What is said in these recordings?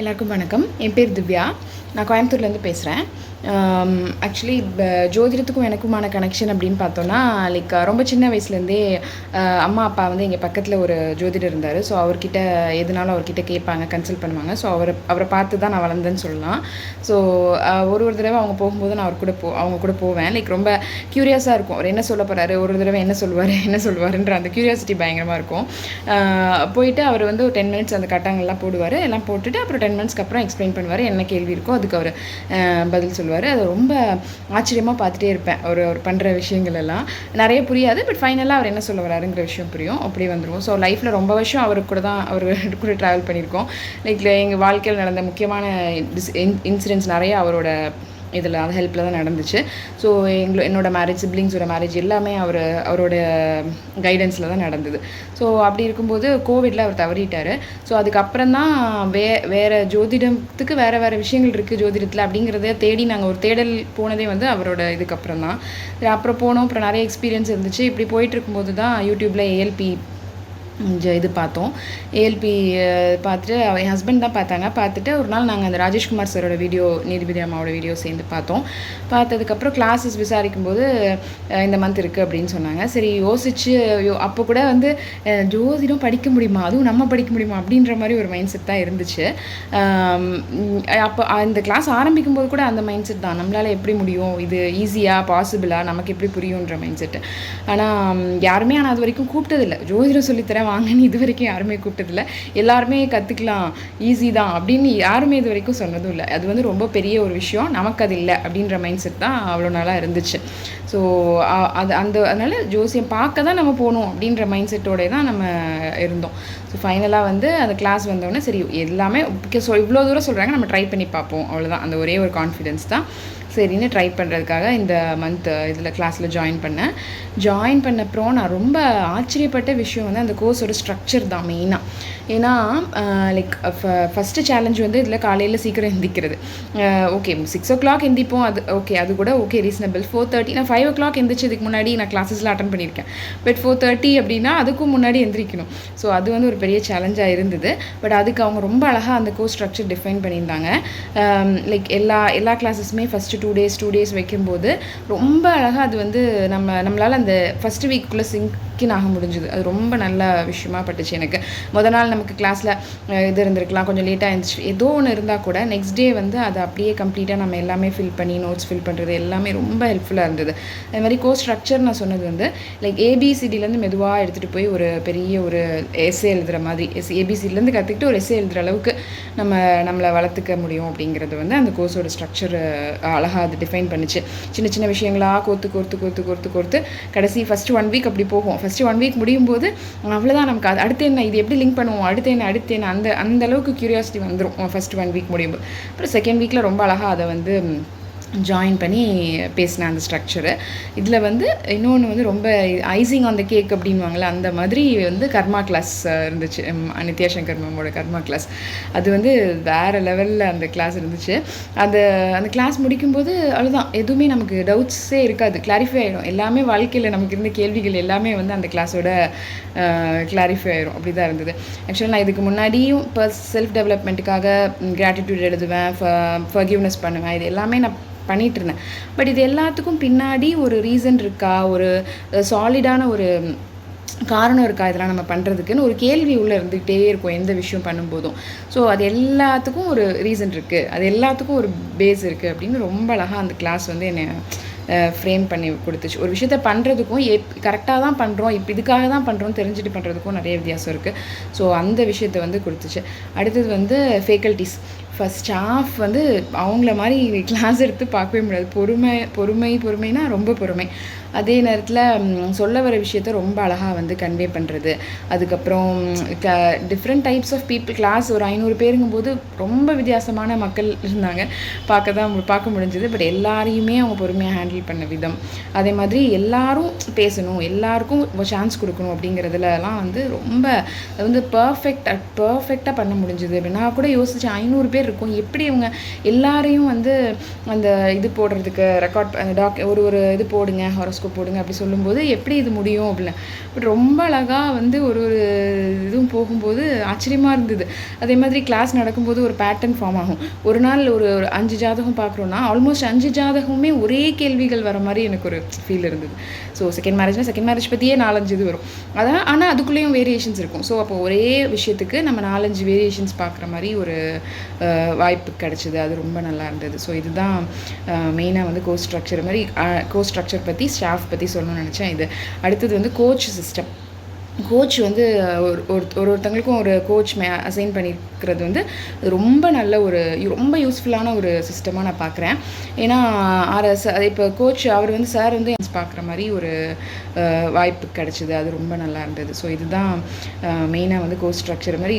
எல்லாருக்கும் வணக்கம். என் பேர் திவ்யா. நான் கோயம்புத்தூர்லேருந்து பேசுகிறேன் ஆக்சுவலி ஜோதிடத்துக்கும் எனக்குமான கனெக்ஷன் அப்படின்னு பார்த்தோன்னா லைக் ரொம்ப சின்ன வயசுலேருந்தே அம்மா அப்பா வந்து எங்கள் பக்கத்தில் ஒரு ஜோதிடர் இருந்தார். ஸோ அவர்கிட்ட எதுனாலும் அவர்கிட்ட கேட்பாங்க கன்சல்ட் பண்ணுவாங்க. ஸோ அவரை அவரை பார்த்து தான் நான் வளர்ந்தேன்னு சொல்லலாம். ஸோ ஒரு ஒரு தடவை அவங்க போகும்போது நான் அவர் கூட போ அவங்க கூட போவேன். லைக் ரொம்ப க்யூரியஸாக இருக்கும். அவர் என்ன சொல்ல போகிறாரு ஒரு தடவை என்ன சொல்லுவார்? என்ன சொல்லுவாருன்ற அந்த க்யூரியாசிட்டி பயங்கரமாக இருக்கும். போயிட்டு அவர் வந்து ஒரு டென் மினிட்ஸ் அந்த கட்டாங்கள்லாம் போடுவார். எல்லாம் போட்டுட்டு அப்புறம் டென் மினிட்ஸ்க்கு அப்புறம் எக்ஸ்பிளைன் பண்ணுவார். என்ன கேள்வி இருக்கோ அதுக்கு அவர் பதில் சொல்லுவார். அது ரொம்ப ஆச்சரியமாக பார்த்துட்டே இருப்பேன். அவர் அவர் பண்ணுற விஷயங்கள் எல்லாம். நிறைய புரியாது பட் ஃபைனலாக அவர் என்ன சொல்ல வராருங்கிற விஷயம் புரியும். அப்படி வந்துடுவோம் ஸோ லைஃப்பில் ரொம்ப வருஷம் அவர் கூட தான் அவர் கூட ட்ராவல் பண்ணியிருக்கோம். லைக் எங்கள் வாழ்க்கையில் நடந்த முக்கியமான இன்சிடென்ட்ஸ் நிறைய அவரோட இதில் அந்த ஹெல்ப்பில் தான் நடந்துச்சு. ஸோ எங்களோ என்னோட மேரேஜ் சிப்ளிங்ஸோட மேரேஜ் எல்லாமே அவர் அவரோட கைடன்ஸில் தான் நடந்தது. ஸோ அப்படி இருக்கும்போது கோவிடில் அவர் தவறிட்டார். ஸோ அதுக்கப்புறம் தான் வே வேறு ஜோதிடத்துக்கு வேறு வேறு விஷயங்கள் இருக்குது ஜோதிடத்தில் அப்படிங்கிறத தேடி நாங்கள் ஒரு தேடல் போனதே வந்து அவரோட இதுக்கப்புறம் தான். அப்புறம் போனோம். அப்புறம் நிறைய எக்ஸ்பீரியன்ஸ் இருந்துச்சு. இப்படி போயிட்டு இருக்கும்போது தான் யூடியூப்பில் ஏஎல்பி இது பார்த்தோம். ஏஎல்பி பார்த்துட்டு என் ஹஸ்பண்ட் தான் பார்த்தாங்க. பார்த்துட்டு ஒரு நாள் நாங்கள் அந்த ராஜேஷ்குமார் சாரோட வீடியோ நீதிபதி அம்மாவோட வீடியோ சேர்ந்து பார்த்தோம். பார்த்ததுக்கப்புறம் கிளாஸஸ் விசாரிக்கும் போது இந்த மந்த் இருக்குது அப்படின்னு சொன்னாங்க. சரி யோசிச்சு யோ அப்போ கூட வந்து ஜோதிடம் படிக்க முடியுமா? அதுவும் நம்ம படிக்க முடியுமா? அப்படின்ற மாதிரி ஒரு மைண்ட் செட் தான் இருந்துச்சு. அப்போ அந்த கிளாஸ் ஆரம்பிக்கும் போது கூட அந்த மைண்ட் செட் தான். நம்மளால் எப்படி முடியும்? இது ஈஸியாக பாசிபிளாக நமக்கு எப்படி புரியுன்ற மைண்ட் செட்டு ஆனால் யாருமே ஆனால் அது வரைக்கும் கூப்பிட்டதில்லை. ஜோதிடம் சொல்லித்தரேன் வாங்கன்னு இது வரைக்கும் யாருமே கூப்பிட்டதில்ல. எல்லாருமே கற்றுக்கலாம் ஈஸி தான் அப்படின்னு யாருமே இது வரைக்கும் சொன்னதும் இல்லை. அது வந்து ரொம்ப பெரிய ஒரு விஷயம். நமக்கு அது இல்லை அப்படின்ற மைண்ட் செட் தான் அவ்வளோ நாளாக இருந்துச்சு. ஸோ அது அந்த அதனால் ஜோசியம் பார்க்க தான் நம்ம போகணும் அப்படின்ற மைண்ட் செட்டோடய தான் நம்ம இருந்தோம். ஸோ ஃபைனலாக வந்து அந்த கிளாஸ் வந்தோடனே சரி எல்லாமே ஸோ இவ்வளோ தூரம் சொல்கிறாங்க நம்ம ட்ரை பண்ணி பார்ப்போம். அவ்வளோதான் அந்த ஒரே ஒரு கான்ஃபிடென்ஸ் தான். சரின்னு ட்ரை பண்ணுறதுக்காக இந்த மந்த் இதில் கிளாஸில் ஜாயின் பண்ணேன். ஜாயின் பண்ண அப்புறம் நான் ரொம்ப ஆச்சரியப்பட்ட விஷயம் வந்து அந்த கோர்ஸோட ஸ்ட்ரக்சர் தான் மெயினாக ஏன்னா லைக் ஃபஸ்ட்டு சேலஞ்ச் வந்து இதில் காலையில் சீக்கிரம் எந்திக்கிறது ஓகே சிக்ஸ் ஓ கிளாக் எந்திப்போம். அது ஓகே அது கூட ஓகே ரீசனபிள் ஃபோர் தேர்ட்டி நான் ஃபைவ் ஓ கிளாக் எந்திரிச்சதுக்கு முன்னாடி நான் கிளாஸஸில் அட்டன் பண்ணியிருக்கேன். பட் ஃபோர் தேர்ட்டி அப்படின்னா அதுக்கும் முன்னாடி எந்திரிக்கணும். ஸோ அது வந்து ஒரு பெரிய சேலஞ்சாக இருந்தது. பட் அதுக்கு அவங்க ரொம்ப அழகாக அந்த கோர்ஸ் ஸ்ட்ரக்சர் டிஃபைன் பண்ணியிருந்தாங்க. லைக் எல்லா எல்லா கிளாஸஸுமே first two days two days வைக்கும்போது ரொம்ப அழகாக அது வந்து நம்ம நம்மளால் அந்த ஃபஸ்ட்டு வீக்குள்ளே சிங்கின் ஆக முடிஞ்சுது. அது ரொம்ப நல்ல விஷயமா பட்டுச்சு எனக்கு. முத நாள் நமக்கு கிளாஸில் இது இருந்திருக்கலாம். கொஞ்சம் லேட்டாக இருந்துச்சு. ஏதோ ஒன்று இருந்தால் கூட நெக்ஸ்ட் டே வந்து அதை அப்படியே கம்ப்ளீட்டாக நம்ம எல்லாமே ஃபில் பண்ணி நோட்ஸ் ஃபில் பண்ணுறது எல்லாமே ரொம்ப ஹெல்ப்ஃபுல்லாக இருந்தது. அது மாதிரி கோர்ஸ் ஸ்ட்ரக்சர் நான் சொன்னது வந்து லைக் ஏபிசிடிலேருந்து மெதுவாக எடுத்துகிட்டு போய் ஒரு பெரிய ஒரு எஸ்ஏ எழுதுகிற மாதிரி எஸ் ஏபிசிடிலேருந்து கற்றுக்கிட்டு ஒரு எஸ்ஏ எழுதுகிற அளவுக்கு நம்ம நம்மளை வளர்த்துக்க முடியும் அப்படிங்கிறது வந்து அந்த கோர்ஸோட ஸ்ட்ரக்சர் அழகாக அது டிஃபைன் பண்ணுச்சு. சின்ன சின்ன விஷயங்களாக கோர்த்து கோர்த்து கோர்த்து கோர்த்து கோர்த்து கடைசி ஃபஸ்ட்டு ஒன் வீக் அப்படி போகும். ஃபஸ்ட்டு ஒன் வீக் முடியும் போது அவ்வளோதான் நமக்கு. அது அடுத்து என்ன இது எப்படி லிங்க் பண்ணுவோம்? அடுத்து என்ன அடுத்து என்ன? அந்த அந்த அளவுக்கு க்யூரியாசிட்டி வந்துடும் ஃபஸ்ட்டு ஒன் வீக் முடியும் போது அப்புறம் செகண்ட் வீக்கில் ரொம்ப அழகாக அதை வந்து ஜாயின் பண்ணி பேசினேன் அந்த ஸ்ட்ரக்சரு இதில் வந்து இன்னொன்று வந்து ரொம்ப ஐசிங் ஆன் த கேக் அப்படின்வாங்களே அந்த மாதிரி வந்து கர்மா கிளாஸ் இருந்துச்சு. நித்யா சங்கர் மேமோட கர்மா கிளாஸ் அது வந்து வேறு லெவலில் அந்த கிளாஸ் இருந்துச்சு. அந்த அந்த கிளாஸ் முடிக்கும்போது அவ்வளோதான் எதுவுமே நமக்கு டவுட்ஸே இருக்காது. கிளாரிஃபை ஆகிடும் எல்லாமே வாழ்க்கையில் நமக்கு இருந்த கேள்விகள் எல்லாமே வந்து அந்த கிளாஸோட கிளாரிஃபை ஆயிரும். அப்படி தான் இருந்தது. ஆக்சுவலாக நான் இதுக்கு முன்னாடியும் இப்போ செல்ஃப் டெவலப்மெண்ட்டுக்காக கிராட்டிடியூட் எழுதுவேன் ஃபர்கிவ்னஸ் பண்ணுவேன். இது எல்லாமே நான் பண்ணிகிட்டு இருந்தேன் பட் இது எல்லாத்துக்கும் பின்னாடி ஒரு ரீசன் இருக்கா? ஒரு சாலிடான ஒரு காரணம் இருக்கா இதெல்லாம் நம்ம பண்ணுறதுக்குன்னு ஒரு கேள்வி உள்ளே இருந்துக்கிட்டே இருக்கும் எந்த விஷயம் பண்ணும்போதும். ஸோ அது எல்லாத்துக்கும் ஒரு ரீசன் இருக்குது அது எல்லாத்துக்கும் ஒரு பேஸ் இருக்குது அப்படின்னு ரொம்ப அழகாக அந்த கிளாஸ் வந்து என்னை ஃப்ரேம் பண்ணி கொடுத்துச்சு. ஒரு விஷயத்த பண்ணுறதுக்கும் எப் கரெக்டாக தான் பண்ணுறோம் இப்போ இதுக்காக தான் பண்ணுறோம் தெரிஞ்சுட்டு பண்ணுறதுக்கும் நிறைய வித்தியாசம் இருக்குது ஸோ அந்த விஷயத்தை வந்து கொடுத்துச்சு. அடுத்தது வந்து ஃபேக்கல்ட்டிஸ் ஃபஸ்ட் ஸ்டாஃப் வந்து அவங்கள மாதிரி கிளாஸ் எடுத்து பார்க்கவே முடியாது. பொறுமை பொறுமை பொறுமைனா ரொம்ப பொறுமை. அதே நேரத்தில் சொல்ல வர விஷயத்த ரொம்ப அழகாக வந்து கன்வே பண்ணுறது அதுக்கப்புறம் க different types of people class ஒரு ஐநூறு பேருங்கும்போது ரொம்ப வித்தியாசமான மக்கள் இருந்தாங்க. பார்க்க தான் பார்க்க முடிஞ்சது. பட் எல்லாரையுமே அவங்க பொறுமையாக ஹேண்டில் பண்ண விதம். அதே மாதிரி எல்லாரும் பேசணும் எல்லாருக்கும் சான்ஸ் கொடுக்கணும் அப்படிங்கிறதுலலாம் வந்து ரொம்ப அது வந்து பர்ஃபெக்டாக பர்ஃபெக்டாக பண்ண முடிஞ்சது. நான் கூட யோசித்தேன் ஐநூறு பேர் இருக்கும். எப்படி இவங்க எல்லாரையும் வந்து அந்த இது போடுறதுக்கு ரெக்கார்ட் டாக் ஒரு ஒரு இது போடுங்க ஹாரோஸ்கோப் போடுங்க அப்படி சொல்லும்போது எப்படி இது முடியும் அப்படின்னு. பட் ரொம்ப அழகாக வந்து ஒரு ஒரு இதுவும் போகும்போது ஆச்சரியமாக இருந்தது. அதே மாதிரி கிளாஸ் நடக்கும்போது ஒரு பேட்டர்ன் ஃபார்ம் ஆகும். ஒரு நாள் ஒரு ஒரு அஞ்சு ஜாதகம் பார்க்குறோன்னா ஆல்மோஸ்ட் அஞ்சு ஜாதகமுமே ஒரே கேள்விகள் வர மாதிரி எனக்கு ஒரு ஃபீல் இருந்தது. ஸோ செகண்ட் மேரேஜ்னா செகண்ட் மேரேஜ் பற்றியே நாலஞ்சு இது வரும். அதான் ஆனால் அதுக்குள்ளேயும் வேரியேஷன்ஸ் இருக்கும். ஸோ அப்போ ஒரே விஷயத்துக்கு நம்ம நாலஞ்சு வேரியேஷன்ஸ் பார்க்குற மாதிரி ஒரு வாய்ப்பு கிடச்சிது. அது ரொம்ப நல்லா இருந்தது. ஸோ இதுதான் மெயினாக வந்து கோர்ஸ் ஸ்ட்ரக்சர் மாதிரி கோ ஸ்ட்ரக்சர் பற்றி ஸ்டாஃப் பற்றி சொல்லணும்னு நினச்சேன் இது. அடுத்தது வந்து கோச் சிஸ்டம் கோச் வந்து ஒரு ஒரு ஒரு ஒருத்தங்களுக்கும் ஒரு கோச் மே அசைன் பண்ணியிருக்கிறது வந்து ரொம்ப நல்ல ஒரு ரொம்ப யூஸ்ஃபுல்லான ஒரு சிஸ்டமாக நான் பார்க்குறேன் ஏன்னா ஆர்எஸ் அது இப்போ கோச் அவர் வந்து சார் வந்து பார்க்குற மாதிரி ஒரு வாய்ப்பு கிடச்சிது. அது ரொம்ப நல்லா இருந்தது. ஸோ இதுதான் மெயினாக வந்து கோச் ஸ்ட்ரக்சர் மாதிரி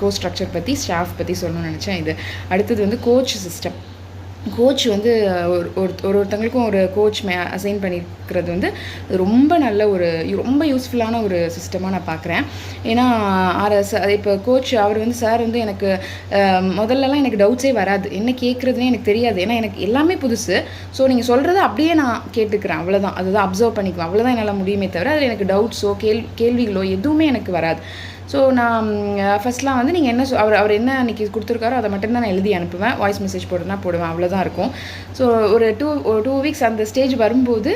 கோச் ஸ்ட்ரக்சர் பற்றி ஸ்டாஃப் பற்றி சொல்லணும்னு நினச்சேன். இது அடுத்தது வந்து கோச் சிஸ்டம் கோச் வந்து ஒரு ஒரு ஒரு ஒருத்தங்களுக்கும் ஒரு கோச் மே அசைன் பண்ணியிருக்கிறது வந்து ரொம்ப நல்ல ஒரு ரொம்ப யூஸ்ஃபுல்லான ஒரு சிஸ்டமாக நான் பார்க்குறேன். ஏன்னா ஆர்எஸ் அது இப்போ கோச் அவர் வந்து சார் வந்து எனக்கு முதல்லலாம் எனக்கு டவுட்ஸே வராது. என்ன கேட்குறதுனே எனக்கு தெரியாது. ஏன்னா எனக்கு எல்லாமே புதுசு. ஸோ நீங்கள் சொல்கிறத அப்படியே நான் கேட்டுக்கிறேன். அவ்வளோதான் அதுதான் அப்சர்வ் பண்ணிக்குவேன். அவ்வளோதான் என்னால் முடியுமே தவிர அதில் எனக்கு டவுட்ஸோ கேள் கேள்விகளோ எதுவுமே எனக்கு வராது. ஸோ நான் ஃபஸ்ட்லாம் வந்து நீங்கள் என்ன அவர் அவர் என்ன அன்றைக்கி கொடுத்துருக்காரோ அதை மட்டும்தான் நான் எழுதி அனுப்புவேன். வாய்ஸ் மெசேஜ் போடுறதுனா போடுவேன். அவ்வளோதான் இருக்கும். ஸோ ஒரு டூ ஒரு டூ வீக்ஸ் அந்த ஸ்டேஜ் வரும்போது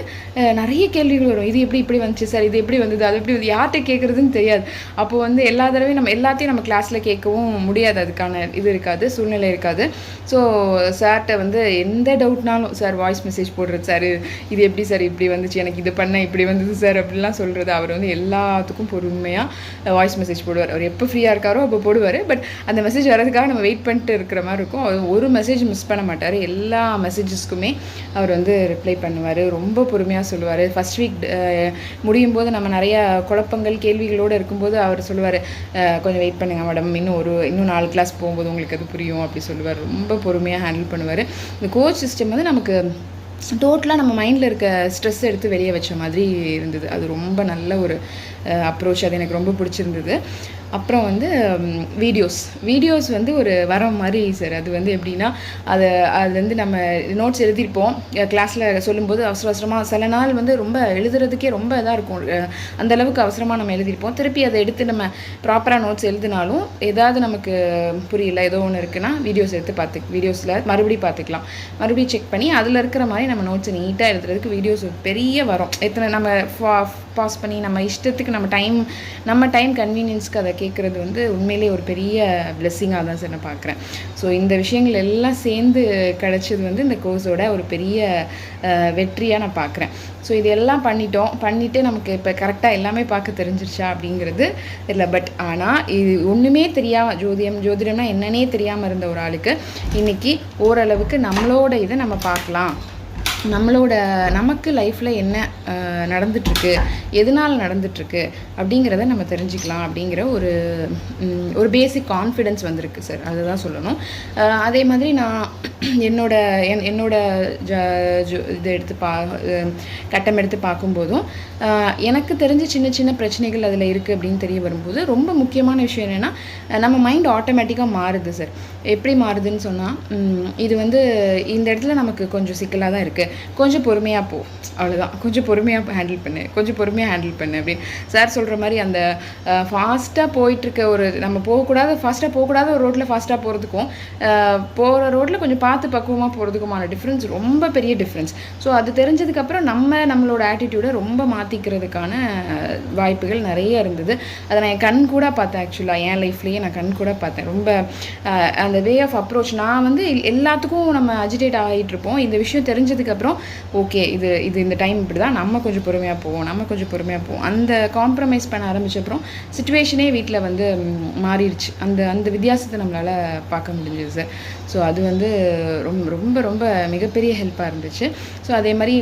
நிறைய கேள்விகள் வரும். இது எப்படி இப்படி வந்துச்சு சார்? இது எப்படி வந்தது? அது எப்படி வந்து யார்கிட்ட கேட்குறதுன்னு தெரியாது. அப்போ வந்து எல்லா தடவையும் நம்ம எல்லாத்தையும் நம்ம கிளாஸில் கேட்கவும் முடியாது. அதுக்கான இது இருக்காது. சூழ்நிலை இருக்காது. ஸோ சார்கிட்ட வந்து எந்த டவுட்னாலும் சார் வாய்ஸ் மெசேஜ் போடுறது சார்? இது எப்படி சார்? இப்படி வந்துச்சு. எனக்கு இது பண்ண இப்படி வந்தது சார்? அப்படிலாம் சொல்கிறது அவர் வந்து எல்லாத்துக்கும் பொறுமையாக வாய்ஸ் மெசேஜ் போடுவார். அவர் எப்போ ஃப்ரீயாக இருக்காரோ அப்போ போடுவார். பட் அந்த மெசேஜ் வரதுக்காக நம்ம வெயிட் பண்ணிட்டு இருக்கிற மாதிரி இருக்கும். அவர் ஒரு மெசேஜ் மிஸ் பண்ண மாட்டார். எல்லா மெசேஜஸ்க்குமே அவர் வந்து ரிப்ளை பண்ணுவார். ரொம்ப பொறுமையாக சொல்லுவார். ஃபஸ்ட் வீக் முடியும் போது நம்ம நிறையா குழப்பங்கள் கேள்விகளோடு இருக்கும்போது அவர் சொல்லுவார் கொஞ்சம் வெயிட் பண்ணுங்கள் மேடம் இன்னும் ஒரு இன்னும் நாலு கிளாஸ் போகும்போது உங்களுக்கு அது புரியும். அப்படி சொல்லுவார். ரொம்ப பொறுமையாக ஹேண்டில் பண்ணுவார். இந்த கோச் சிஸ்டம் வந்து நமக்கு டோட்டலாக நம்ம மைண்டில் இருக்க ஸ்ட்ரெஸ் எடுத்து வெளியே வச்ச மாதிரி இருந்தது. அது ரொம்ப நல்ல ஒரு அப்ரோச் அது எனக்கு ரொம்ப பிடிச்சிருந்தது. அப்புறம் வந்து வீடியோஸ் வீடியோஸ் வந்து ஒரு வரம் மாதிரி சார் அது வந்து எப்படின்னா அதை அது வந்து நம்ம நோட்ஸ் எழுதியிருப்போம். கிளாஸில் சொல்லும்போது அவசர அவசரமாக சில நாள் வந்து ரொம்ப எழுதுறதுக்கே ரொம்ப இதாக இருக்கும். அந்தளவுக்கு அந்த அளவுக்கு அவசரமாக நம்ம எழுதியிருப்போம். திருப்பி அதை எடுத்து நம்ம ப்ராப்பராக நோட்ஸ் எழுதினாலும் ஏதாவது நமக்கு புரியல. ஏதோ ஒன்று இருக்குன்னா வீடியோஸ் எடுத்து பார்த்து வீடியோஸில் மறுபடியும் பார்த்துக்கலாம். மறுபடியும் செக் பண்ணி அதில் இருக்கிற மாதிரி நம்ம நோட்ஸை நீட்டாக எழுதுறதுக்கு வீடியோஸ் பெரிய வரும். எத்தனை நம்ம பாஸ் பண்ணி நம்ம இஷ்டத்துக்கு நம்ம டைம் நம்ம டைம் கன்வீனியன்ஸ்க்கு அதை கேட்குறது வந்து உண்மையிலேயே ஒரு பெரிய பிளெஸ்ஸிங்காக தான் சார் நான் பார்க்குறேன். ஸோ இந்த விஷயங்கள் எல்லாம் சேர்ந்து கிடச்சது வந்து இந்த கோர்ஸோட ஒரு பெரிய வெற்றியாக நான் பார்க்குறேன். ஸோ இது எல்லாம் பண்ணிட்டோம். பண்ணிவிட்டு நமக்கு இப்போ கரெக்டாக எல்லாமே பார்க்க தெரிஞ்சிருச்சா அப்படிங்கிறது இல்லை பட் ஆனால் இது ஒன்றுமே தெரியாம ஜோதிடம் ஜோதிடம்னா என்னன்னே தெரியாமல் இருந்த ஒரு ஆளுக்கு இன்றைக்கி ஓரளவுக்கு நம்மளோட இதை நம்ம பார்க்கலாம். நம்மளோட நமக்கு லைஃப்பில் என்ன நடந்துட்டுருக்கு எதனால் நடந்துட்டுருக்கு அப்படிங்கிறத நம்ம தெரிஞ்சுக்கலாம் அப்படிங்கிற ஒரு ஒரு பேசிக் கான்ஃபிடென்ஸ் வந்திருக்கு சார் அதுதான் சொல்லணும். அதே மாதிரி நான் என்னோட என் என்னோட ஜ ஜு- இதை எடுத்து பா கட்டம் எடுத்து பார்க்கும்போதும் எனக்கு தெரிஞ்ச சின்ன சின்ன பிரச்சனைகள் அதில் இருக்குது அப்படின்னு தெரிய வரும்போது ரொம்ப முக்கியமான விஷயம் என்னென்னா நம்ம மைண்ட் ஆட்டோமேட்டிக்காக மாறுது சார் எப்படி மாறுதுன்னு சொன்னால் இது வந்து இந்த இடத்துல நமக்கு கொஞ்சம் சிக்கலாக தான் இருக்குது கொஞ்சம் பொறுமையாக போ. அவ்வளோதான் கொஞ்சம் பொறுமையாக ஹேண்டில் பண்ணு. கொஞ்சம் பொறுமையாக ஹேண்டில் பண்ணு அப்படின்னு சார் சொல்கிற மாதிரி அந்த ஃபாஸ்ட்டாக போயிட்டுருக்க ஒரு நம்ம போகக்கூடாத ஃபாஸ்ட்டாக போகக்கூடாத ஒரு ரோட்டில் ஃபாஸ்ட்டாக போகிறதுக்கும் போகிற ரோட்டில் கொஞ்சம் பார்த்து பக்குவமாக போகிறதுக்குமான டிஃப்ரென்ஸ் ரொம்ப பெரிய டிஃப்ரென்ஸ் ஸோ அது தெரிஞ்சதுக்கப்புறம் நம்ம நம்மளோட ஆட்டிடியூடை ரொம்ப மாற்றிக்கிறதுக்கான வாய்ப்புகள் நிறைய இருந்தது. அதை நான் என் கண் கூட பார்த்தேன் ஆக்சுவலாக என் லைஃப்லேயே நான் கண் கூட பார்த்தேன். ரொம்ப அந்த வே ஆஃப் அப்ரோச் நான் வந்து எல்லாத்துக்கும் நம்ம அஜிடேட் ஆகிட்டு இருப்போம் இந்த விஷயம் தெரிஞ்சதுக்கப்புறம் ஓகே இது இது இந்த டைம் இப்படி தான் நம்ம கொஞ்சம் பொறுமையாக போவோம் நம்ம கொஞ்சம் பொறுமையாக போவோம். அந்த காம்ப்ரமைஸ் பண்ண ஆரம்பிச்சப்புறம் சுச்சுவேஷனே வீட்டில் வந்து மாறிடுச்சு. அந்த அந்த வித்தியாசத்தை நம்மளால் பார்க்க முடிஞ்சது சார் ஸோ அது வந்து ரொம்ப ரொம்ப ரொம்ப மிகப்பெரிய ஹெல்ப்பாக இருந்துச்சு. ஸோ அதே மாதிரி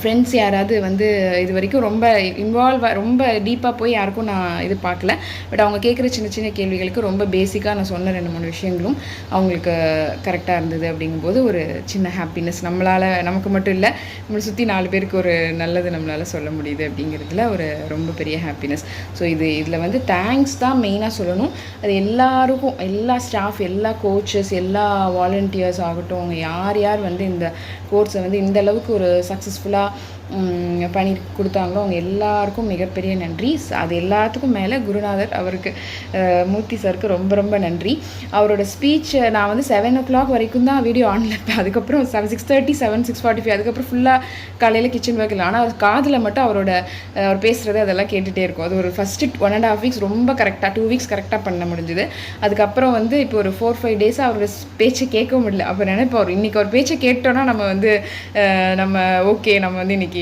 ஃப்ரெண்ட்ஸ் யாராவது வந்து இது வரைக்கும் ரொம்ப இன்வால்வ் ரொம்ப டீப்பாக போய் யாருக்கும் நான் இது பார்க்கல. பட் அவங்க கேட்குற சின்ன சின்ன கேள்விகளுக்கு ரொம்ப பேசிக்காக நான் சொன்ன ரெண்டு மூணு விஷயங்களும் அவங்களுக்கு கரெக்டாக இருந்தது அப்படிங்கும்போது ஒரு சின்ன ஹாப்பினஸ் நம்மளால் நமக்கு மட்டும் இல்லை நம்மளை சுற்றி நாலு பேருக்கு ஒரு நல்லது நம்மளால் சொல்ல முடியுது அப்படிங்கிறதுல ஒரு ரொம்ப பெரிய ஹாப்பினஸ் ஸோ இது இதில் வந்து தேங்க்ஸ் தான் மெயினாக சொல்லணும். அது எல்லாருக்கும் எல்லா ஸ்டாஃப் எல்லா கோச்சஸ் எல்லா வாலண்டியர்ஸ் ஆகட்டும் அவங்க யார் யார் வந்து இந்த கோர்ஸை வந்து இந்த அளவுக்கு ஒரு là பண்ணி கொடுத்தாங்களோ அவங்க எல்லாருக்கும் மிகப்பெரிய நன்றி. அது எல்லாத்துக்கும் மேலே குருநாதர் அவருக்கு மூர்த்தி சாருக்கு ரொம்ப ரொம்ப நன்றி. அவரோட ஸ்பீச் நான் வந்து செவன் ஓ கிளாக் வரைக்கும் தான் வீடியோ ஆனில் இருப்பேன். அதுக்கப்புறம் seven six thirty seven six forty five அதுக்கப்புறம் ஃபுல்லாக காலையில் கிச்சன் ஒர்க் இல்லை. ஆனால் காதில் மட்டும் அவரோட அவர் பேசுகிறது அதெல்லாம் கேட்டுகிட்டே இருக்கும். அது ஒரு first one and half weeks ரொம்ப கரெக்டாக டூ வீக்ஸ் கரெக்டாக பண்ண முடிஞ்சுது. அதுக்கப்புறம் வந்து இப்போ ஒரு ஃபோர் ஃபைவ் டேஸாக அவரோட பேச்சை கேட்க முடியல. அப்போ நினைப்போம் இன்றைக்கி ஒரு அவர் பேச்சை கேட்டோன்னா நம்ம வந்து நம்ம ஓகே நம்ம வந்து இன்றைக்கி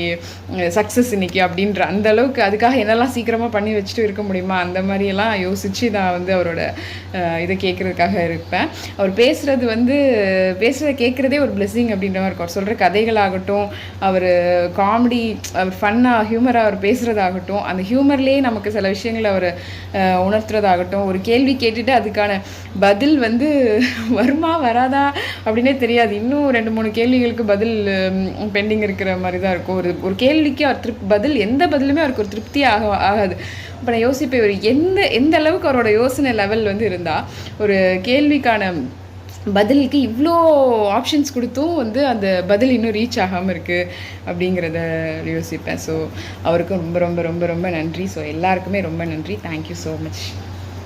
சக்ஸஸ் இன்னைக்கு அப்படின்ற அந்த அளவுக்கு அதுக்காக என்னெல்லாம் சீக்கிரமாக பண்ணி வச்சுட்டு இருக்க முடியுமா? அந்த மாதிரியெல்லாம் யோசித்து நான் வந்து அவரோட இதை கேட்குறதுக்காக இருப்பேன். அவர் பேசுகிறது வந்து பேசுகிறத கேட்குறதே ஒரு பிளெஸ்ஸிங் அப்படின்ற மாதிரி இருக்கும். அவர் சொல்கிற கதைகளாகட்டும் அவர் காமெடி அவர் ஃபன்னாக ஹியூமராக அவர் பேசுகிறதாகட்டும் அந்த ஹியூமர்லேயே நமக்கு சில விஷயங்களை அவர் உணர்த்துறதாகட்டும் ஒரு கேள்வி கேட்டுட்டு அதுக்கான பதில் வந்து வருமா வராதா அப்படின்னே தெரியாது. இன்னும் ரெண்டு மூணு கேள்விகளுக்கு பதில் பெண்டிங் இருக்கிற மாதிரி தான் இருக்கும். ஒரு ஒரு கேள்விக்கு அவர் திருப் பதில் எந்த பதிலுமே அவருக்கு ஒரு திருப்தி ஆக ஆகாது. இப்போ நான் யோசிப்பேன் ஒரு எந்த எந்த அளவுக்கு அவரோட யோசனை லெவல் வந்து இருந்தால் ஒரு கேள்விக்கான பதிலுக்கு இவ்வளோ ஆப்ஷன்ஸ் கொடுத்தும் வந்து அந்த பதில் இன்னும் ரீச் ஆகாமல் இருக்குது அப்படிங்கிறத யோசிப்பேன். ஸோ அவருக்கும் ரொம்ப ரொம்ப ரொம்ப ரொம்ப நன்றி. ஸோ எல்லாருக்குமே ரொம்ப நன்றி. Thank you so much